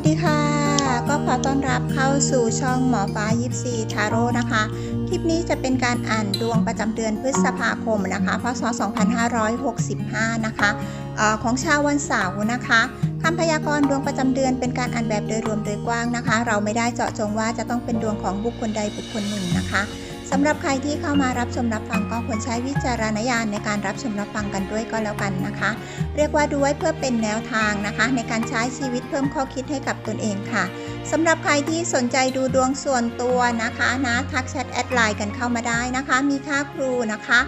สดีค่ะ ก็ขอต้อนรับเข้าสู่ช่องหมอฟ้ายิปซีทาโร่นะคะ คลิปนี้จะเป็นการอ่านดวงประจำเดือนพฤษภาคมนะคะพศ 2565 นะคะออของชาววันเสาร์นะคะคำพยากรณ์ดวงประจำเดือนเป็นการอ่านแบบโดยรวมโดยกว้างนะคะ เราไม่ได้เจาะจงว่าจะต้องเป็นดวงของบุคคลใดบุคคลหนึ่งนะคะ สำหรับใครที่เข้ามารับชมรับฟังก็ควรใช้วิจารณญาณในการรับชมรับฟังกันด้วยก็แล้วกันนะคะ เรียกว่าดูไว้เพื่อเป็นแนวทางนะคะ ในการใช้ชีวิตเพิ่มข้อคิดให้กับตนเองค่ะสำหรับใครที่สนใจดูดวงส่วนตัวนะคะนะทักแชทแอดไลน์กันเข้ามาได้นะคะ มีค่าครูนะคะ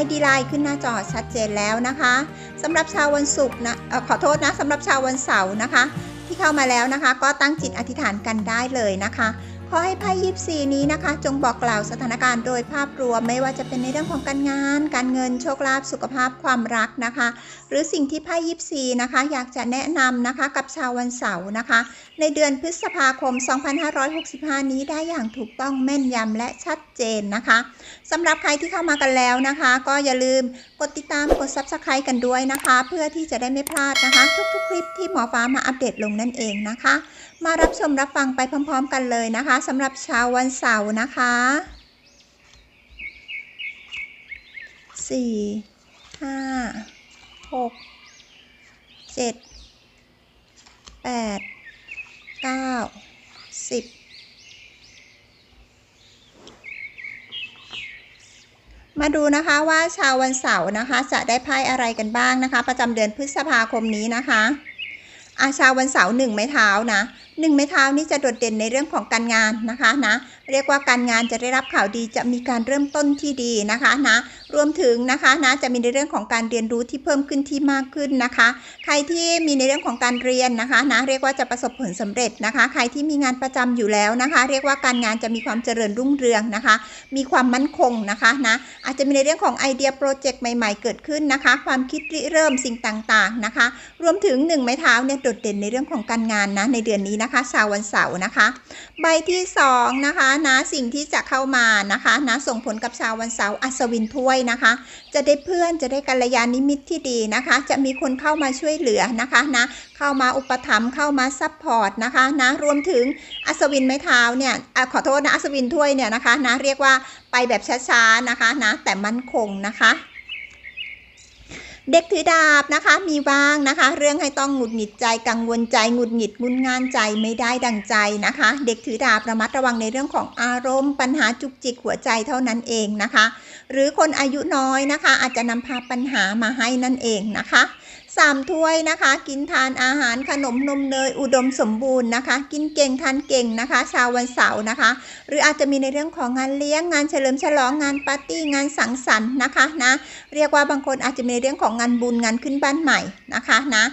ID ไลน์ขึ้นหน้าจอชัดเจนแล้วนะคะสำหรับชาววันศุกร์นะออขอโทษนะสำหรับชาววันเสาร์นะคะ ที่เข้ามาแล้วนะคะ ก็ตั้งจิตอธิษฐานกันได้เลยนะคะ ขอให้ไพ่ยิปซีนี้นะคะ จงบอกกล่าวสถานการณ์โดยภาพรวมไม่ว่าจะเป็นในเรื่องของการงาน การเงินโชคลาภสุขภาพความรักนะคะ หรือสิ่งที่ไพ่ยิปซีนะคะ อยากจะแนะนำนะคะกับชาววันเสาร์นะคะ ในเดือนพฤษภาคม 2565 นี้ได้อย่างถูกต้องแม่นยำและชัดเจนนะคะสำหรับใครที่เข้ามากันแล้วนะคะ ก็อย่าลืมกดติดตามกด Subscribe กันด้วยนะคะ เพื่อที่จะได้ไม่พลาดนะคะ ทุกๆคลิปที่หมอฟ้ามาอัปเดตลงนั่นเองนะคะ มารับชมรับฟังไปพร้อม ๆ กันเลยนะคะสำหรับเช้าวันเสาร์นะคะสี่ห้าหกเจ็ดแปดเก้าสิบมาดูนะคะว่าชาววันเสาร์นะคะ จะได้ไพ่อะไรกันบ้างนะคะ ประจำเดือนพฤษภาคมนี้นะคะอาชาววันเสาร์หนึ่งไม้เท้านะ หนึ่งไม้เท้านี่จะโดดเด่นในเรื่องของการงานนะคะนะเรียกว่าการงานจะได้รับข่าวดีจะมีการเริ่มต้นที่ดีนะคะนะรวมถึงนะคะนะจะมีในเรื่องของการเรียนรู้ที่เพิ่มขึ้นที่มากขึ้นนะคะ ใครที่มีในเรื่องของการเรียนนะคะนะเรียกว่าจะประสบผลสำเร็จนะคะ ใครที่มีงานประจำอยู่แล้วนะคะ เรียกว่าการงานจะมีความเจริญรุ่งเรืองนะคะ มีความมั่นคงนะคะนะอาจจะมีในเรื่องของไอเดียโปรเจกต์ใหม่ ๆ เกิดขึ้นนะคะ ความคิดริเริ่มสิ่งต่างๆนะคะ รวมถึงหนึ่งไม้เท้าเนี่ยโดดเด่นในเรื่องของการงานนะในเดือนนี้นะคะชาววันเสาร์นะคะ ใบที่2นะคะนะสิ่งที่จะเข้ามานะคะนะส่งผลกับชาววันเสาร์อัศวินถ้วยนะคะ จะได้เพื่อนจะได้กัลยาณมิตรที่ดีนะคะ จะมีคนเข้ามาช่วยเหลือนะคะนะเข้ามาอุปถัมภ์เข้ามาซัพพอร์ตนะคะนะรวมถึงอัศวินไม้เท้าเนี่ยอขอโทษนะอัศวินถ้วยเนี่ยนะคะนะเรียกว่าไปแบบช้าๆนะคะนะแต่มั่นคงนะคะ เด็กถือดาบนะคะ มีบ้างนะคะ เรื่องให้ต้องหงุดหงิดใจกังวลใจหงุดหงิดงุนงานใจไม่ได้ดังใจนะคะ เด็กถือดาบระมัดระวังในเรื่องของอารมณ์ ปัญหาจุกจิกหัวใจเท่านั้นเองนะคะ หรือคนอายุน้อยนะคะ อาจจะนำพาปัญหามาให้นั่นเองนะคะสามถ้วยนะคะ กินทานอาหารขนมนมเนยอุดมสมบูรณ์นะคะ กินเก่งทานเก่งนะคะ ชาววันเสาร์นะคะ หรืออาจจะมีในเรื่องของงานเลี้ยงงานเฉลิมฉลองงานปาร์ตี้งานสังสรรค์นะคะนะเรียกว่าบางคนอาจจะมีในเรื่องของงานบุญงานขึ้นบ้านใหม่นะคะนะ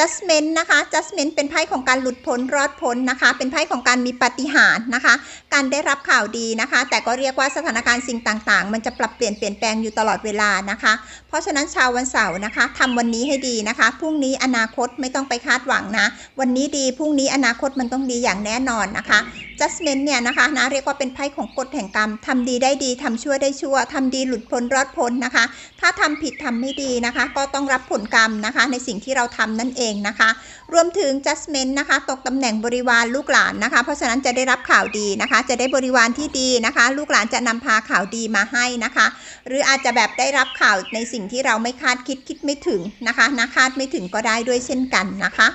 judgment นะคะ judgment เป็นไพ่ของการหลุดพ้นรอดพ้นนะคะ เป็นไพ่ของการมีปาฏิหาริย์นะคะ การได้รับข่าวดีนะคะ แต่ก็เรียกว่าสถานการณ์สิ่งต่างๆ มันจะปรับเปลี่ยนเปลี่ยนแปลงอยู่ตลอดเวลานะคะ เพราะฉะนั้นชาววันเสาร์นะคะทำวันนี้ให้ดีนะคะพรุ่งนี้อนาคตไม่ต้องไปคาดหวังนะ วันนี้ดีพรุ่งนี้อนาคตมันต้องดีอย่างแน่นอนนะคะ judgment เนี่ยนะคะนะเรียกว่าเป็นไพ่ของกฎแห่งกรรมทำดีได้ดีทำชั่วได้ชั่วทำดีหลุดพ้นรอดพ้นนะคะ ถ้าทำผิดทำไม่ดีนะคะ ก็ต้องรับผลกรรมนะคะ ในสิ่งที่เราทำนั่นเองนะคะ รวมถึง judgment นะคะ ตกตำแหน่งบริวารลูกหลานนะคะ เพราะฉะนั้นจะได้รับข่าวดีนะคะจะได้บริวารที่ดีนะคะ ลูกหลานจะนำพาข่าวดีมาให้นะคะ หรืออาจจะแบบได้รับข่าวในสิ่งที่เราไม่คาดคิดคิดไม่ถึงนะคะนะคาดไม่ถึงก็ได้ด้วยเช่นกันนะคะ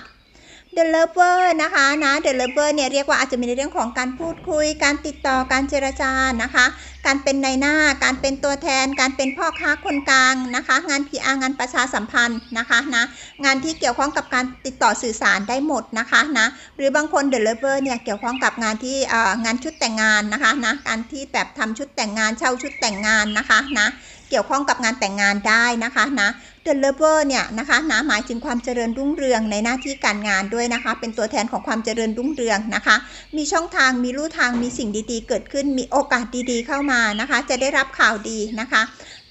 The Lover นะคะนะ The Lover เนี่ยเรียกว่าอาจจะมีในเรื่องของการพูดคุย การติดต่อการเจรจานะคะ การเป็นในหน้า การเป็นตัวแทน การเป็นพ่อค้าคนกลางนะคะ งาน PR งานประชาสัมพันธ์นะคะนะงานที่เกี่ยวข้องกับการติดต่อสื่อสารได้หมดนะคะนะหรือบางคน The Lover เนี่ยเกี่ยวข้องกับงานที่งานชุดแต่งงานนะคะนะการที่แบบทำชุดแต่งงานเช่าชุดแต่งงานนะคะนะเกี่ยวข้องกับงานแต่งงานได้นะคะนะ The Lover เนี่ยนะคะนะหมายถึงความเจริญรุ่งเรืองในหน้าที่การงานด้วยนะคะ เป็นตัวแทนของความเจริญรุ่งเรืองนะคะ มีช่องทางมีลู่ทางมีสิ่งดีๆ เกิดขึ้นมีโอกาสดีๆ เข้ามานะคะ จะได้รับข่าวดีนะคะ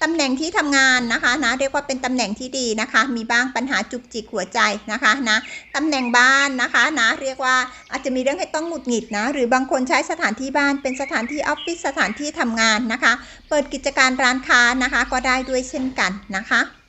ตำแหน่งที่ทำงานนะคะนะเรียกว่าเป็นตำแหน่งที่ดีนะคะ มีบ้างปัญหาจุกจิกหัวใจนะคะนะตำแหน่งบ้านนะคะนะเรียกว่าอาจจะมีเรื่องให้ต้องหงุดหงิดนะหรือบางคนใช้สถานที่บ้านเป็นสถานที่ออฟฟิศสถานที่ทำงานนะคะ เปิดกิจการร้านค้านะคะ ก็ได้ด้วยเช่นกันนะคะ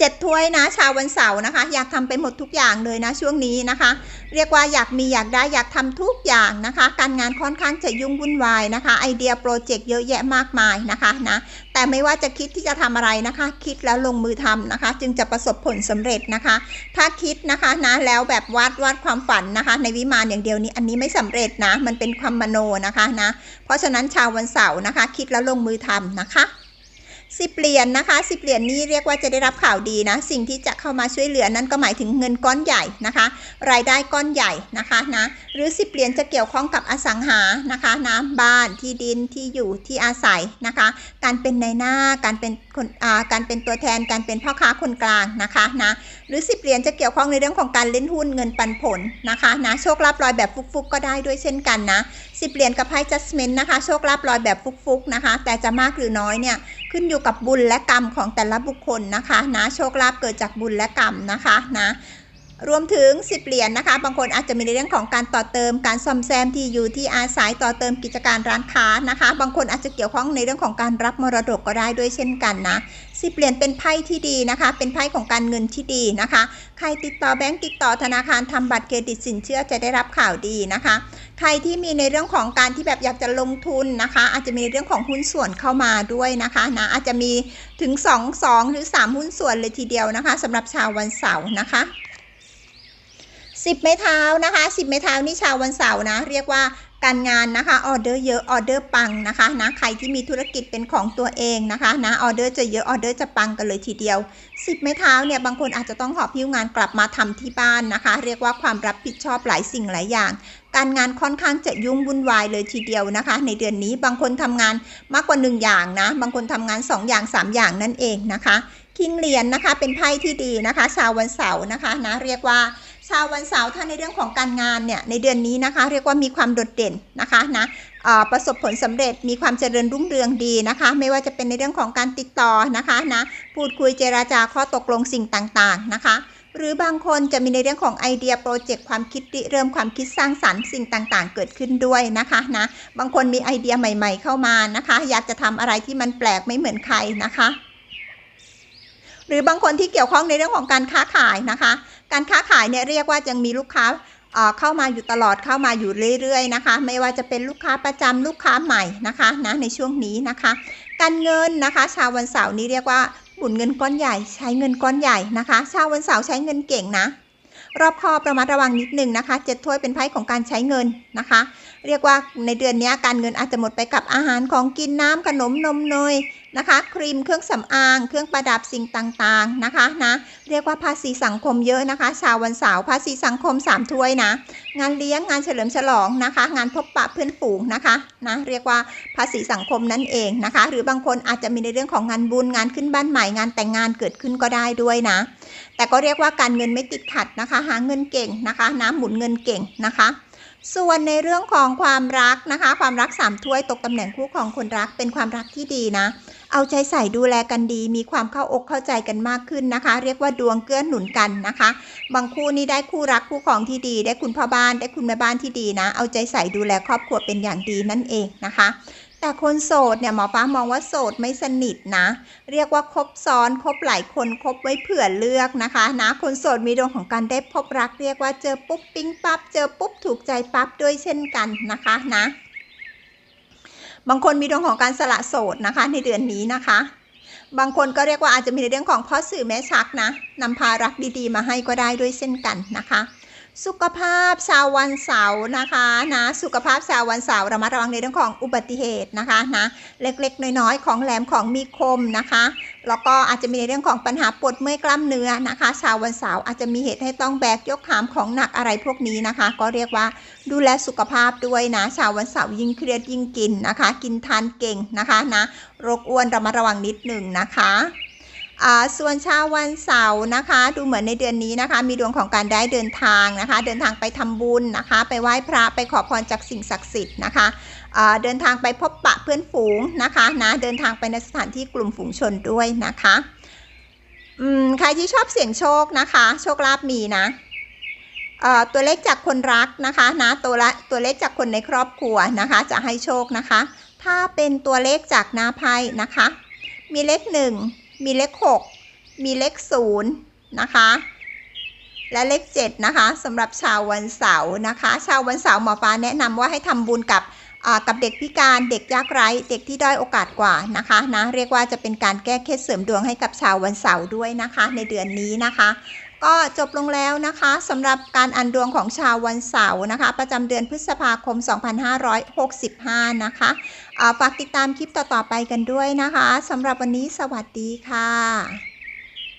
เจ็ดถ้วยนะชาววันเสาร์นะคะ อยากทำไปหมดทุกอย่างเลยนะช่วงนี้นะคะ เรียกว่าอยากมีอยากได้อยากทำทุกอย่างนะคะ การงานค่อนข้างจะยุ่งวุ่นวายนะคะ ไอเดียโปรเจกต์เยอะแยะมากมายนะคะนะแต่ไม่ว่าจะคิดที่จะทำอะไรนะคะ คิดแล้วลงมือทำนะคะ จึงจะประสบผลสำเร็จนะคะ ถ้าคิดนะคะนะแล้วแบบวาดวาดความฝันนะคะ ในวิมานอย่างเดียวนี้อันนี้ไม่สำเร็จนะมันเป็นความมโนนะคะนะเพราะฉะนั้นชาววันเสาร์นะคะ คิดแล้วลงมือทำนะคะ สิบเหรียญนนะคะสิบเหรียญนี้เรียกว่าจะได้รับข่าวดีนะ สิ่งที่จะเข้ามาช่วยเหลือนั้นก็หมายถึงเงินก้อนใหญ่นะคะ รายได้ก้อนใหญ่นะคะนะหรือสิบเหรียญจะเกี่ยวข้องกับอสังหานะคะนะบ้านที่ดินที่อยู่ที่อาศัยนะคะ การเป็นในหน้าการเป็นคนการเป็นตัวแทนการเป็นพ่อค้าคนกลางนะคะนะหรือสิบเหรียญจะเกี่ยวข้องในเรื่องของการเล่นหุ้นเงินปันผลนะคะนะโชคลาภลอยแบบฟุกๆก็ได้ด้วยเช่นกันนะสิบเหรียญกับไพ่จัสเมนนะคะโชคลาภลอยแบบฟุกๆนะคะ แต่จะมากหรือน้อยเนี่ยขึ้นอยู่กับบุญและกรรมของแต่ละบุคคลนะคะนะโชคลาภเกิดจากบุญและกรรมนะคะนะ รวมถึง 10 เหรียญนนะคะ บางคนอาจจะมีในเรื่องของการต่อเติม การซ่อมแซมที่อยู่ที่อาศัยต่อเติมกิจการร้านค้านะคะ บางคนอาจจะเกี่ยวข้องในเรื่องของการรับมรดกก็ได้ด้วยเช่นกันนะสิบเหรียญเป็นไพ่ที่ดีนะคะ เป็นไพ่ของการเงินที่ดีนะคะ ใครติดต่อแบงก์ติดต่อธนาคารทำบัตรเครดิตสินเชื่อจะได้รับข่าวดีนะคะ ใครที่มีในเรื่องของการที่แบบอยากจะลงทุนนะคะ อาจจะมีเรื่องของหุ้นส่วนเข้ามาด้วยนะคะนะอาจจะมีถึง 2 2 หรือ 3 หุ้นส่วนเลยทีเดียวนะคะสำหรับชาววันเสาร์นะคะ สิบไม้เท้านะคะสิบไม้เท้านี่ชาววันเสาร์นะ เรียกว่าการงานนะคะออเดอร์เยอะออเดอร์ปังนะคะนะใครที่มีธุรกิจเป็นของตัวเองนะคะนะออเดอร์จะเยอะออเดอร์จะปังกันเลยทีเดียวสิบไม้เท้าเนี่ยบางคนอาจจะต้องหอบพิ้วงานกลับมาทำที่บ้านนะคะ เรียกว่าความรับผิดชอบหลายสิ่งหลายอย่าง การงานค่อนข้างจะยุ่งวุ่นวายเลยทีเดียวนะคะ ในเดือนนี้บางคนทำงานมากกว่าหนึ่งอย่างนะ บางคนทำงาน 2 อย่าง 3 อย่างนั่นเองนะคะคิงเหรียญนนะคะเป็นไพ่ที่ดีนะคะ ชาววันเสาร์นะคะนะเรียกว่า ชาววันเสาร์ถ้าในเรื่องของการงานเนี่ยในเดือนนี้นะคะ เรียกว่ามีความโดดเด่นนะคะนะประสบผลสำเร็จมีความเจริญรุ่งเรืองดีนะคะ ไม่ว่าจะเป็นในเรื่องของการติดต่อนะคะนะพูดคุยเจราจาข้อตกลงสิ่งต่างๆนะคะหรือบางคนจะมีในเรื่องของไอเดียโปรเจกต์ความคิดเริ่มความคิดสร้างสรรค์สิ่งต่างๆ เกิดขึ้นด้วยนะคะนะบางคนมีไอเดียใหม่ ๆ เข้ามานะคะ อยากจะทำอะไรที่มันแปลกไม่เหมือนใครนะคะ หรือบางคนที่เกี่ยวข้องในเรื่องของการค้าขายนะคะ การค้าขายเนี่ยเรียกว่ายังมีลูกค้าเข้ามาอยู่ตลอดเข้ามาอยู่เรื่อยๆนะคะ ไม่ว่าจะเป็นลูกค้าประจำลูกค้าใหม่นะคะนะในช่วงนี้นะคะ การเงินนะคะชาววันเสาร์นี้เรียกว่าหมุนเงินก้อนใหญ่ใช้เงินก้อนใหญ่นะคะ ชาววันเสาร์ใช้เงินเก่งนะ รอบคอบระมัดระวังนิดนึงนะคะเจ็ดถ้วยเป็นไพ่ของการใช้เงินนะคะ เรียกว่าในเดือนนี้การเงินอาจจะหมดไปกับอาหารของกินน้ำขนมนมเนย นะคะ ครีมเครื่องสำอาง เครื่องประดับสิ่งต่างๆนะคะนะ เรียกว่าภาษีสังคมเยอะนะคะ ชาววันเสาร์ภาษีสังคม3ถ้วยนะ งานเลี้ยงงานเฉลิมฉลองนะคะ งานพบปะเพื่อนฝูงนะคะนะเรียกว่าภาษีสังคมนั่นเองนะคะ หรือบางคนอาจจะมีในเรื่องของงานบุญงานขึ้นบ้านใหม่งานแต่งงานเกิดขึ้นก็ได้ด้วยนะ แต่ก็เรียกว่าการเงินไม่ติดขัดนะคะ หาเงินเก่งนะคะ น้ำหมุนเงินเก่งนะคะ ส่วนในเรื่องของความรักนะคะ ความรักสามถ้วยตกตำแหน่งคู่ของคนรักเป็นความรักที่ดีนะ เอาใจใส่ดูแลกันดี มีความเข้าอกเข้าใจกันมากขึ้นนะคะ เรียกว่าดวงเกื้อหนุนกันนะคะ บางคู่นี้ได้คู่รักคู่ของที่ดี ได้คุณพ่อบ้านได้คุณแม่บ้านที่ดีนะ เอาใจใส่ดูแลครอบครัวเป็นอย่างดีนั่นเองนะคะ แต่คนโสดเนี่ยหมอฟ้ามองว่าโสดไม่สนิทนะ เรียกว่าคบซ้อนคบหลายคนคบไว้เผื่อเลือกนะคะนะคนโสดมีดวงของการได้พบรักเรียกว่าเจอปุ๊บปิ๊งปั๊บเจอปุ๊บถูกใจปั๊บด้วยเช่นกันนะคะนะ บางคนมีดวงของการสละโสดนะคะในเดือนนี้นะคะ บางคนก็เรียกว่าอาจจะมีในเรื่องของพ่อสื่อแม่ชักนะนำพารักดีๆ มาให้ก็ได้ด้วยเช่นกันนะคะ สุขภาพชาววันเสาร์นะคะนะสุขภาพชาววันเสาร์ระมัดระวังในเรื่องของอุบัติเหตุนะคะนะเล็กๆ น้อยๆ ของแหลมของมีคมนะคะแล้วก็อาจจะมีในเรื่องของปัญหาปวดเมื่อยกล้ามเนื้อนะคะชาววันเสาร์อาจจะมีเหตุให้ต้องแบกยกหามของหนักอะไรพวกนี้นะคะ ก็เรียกว่าดูแลสุขภาพด้วยนะชาววันเสาร์ยิ่งเครียดยิ่งกินนะคะ กินทานเก่งนะคะนะโรคอ้วนระมัดระวังนิดหนึ่งนะคะ ส่วนชาววันเสาร์นะคะ ดูเหมือนในเดือนนี้นะคะ มีดวงของการได้เดินทางนะคะ เดินทางไปทำบุญนะคะ ไปไหว้พระไปขอพรจากสิ่งศักดิ์สิทธิ์นะคะเดินทางไปพบปะเพื่อนฝูงนะคะนะเดินทางไปในสถานที่กลุ่มฝูงชนด้วยนะคะใครที่ชอบเสี่ยงโชคนะคะ โชคลาภมีนะตัวเลขจากคนรักนะคะนะตัวละตัวเลขจากคนในครอบครัวนะคะ จะให้โชคนะคะ ถ้าเป็นตัวเลขจากนาไพ่นะคะ มีเลขหนึ่ง มีเลข 6 มีเลข0นะคะ และเลข7นะคะสำหรับชาววันเสาร์นะคะ ชาววันเสาร์หมอปลาแนะนำว่าให้ทำบุญกับอ่ากับเด็กพิการเด็กยากไร้เด็กที่ด้อยโอกาสกว่านะคะนะเรียกว่าจะเป็นการแก้เคล็ดเสริมดวงให้กับชาววันเสาร์ด้วยนะคะ ในเดือนนี้นะคะ ก็จบลงแล้วนะคะสำหรับการอ่านดวงของชาววันเสาร์นะคะ ประจำเดือนพฤษภาคม 2565 นะคะฝากติดตามคลิปต่อๆไปกันด้วยนะคะสำหรับวันนี้สวัสดีค่ะ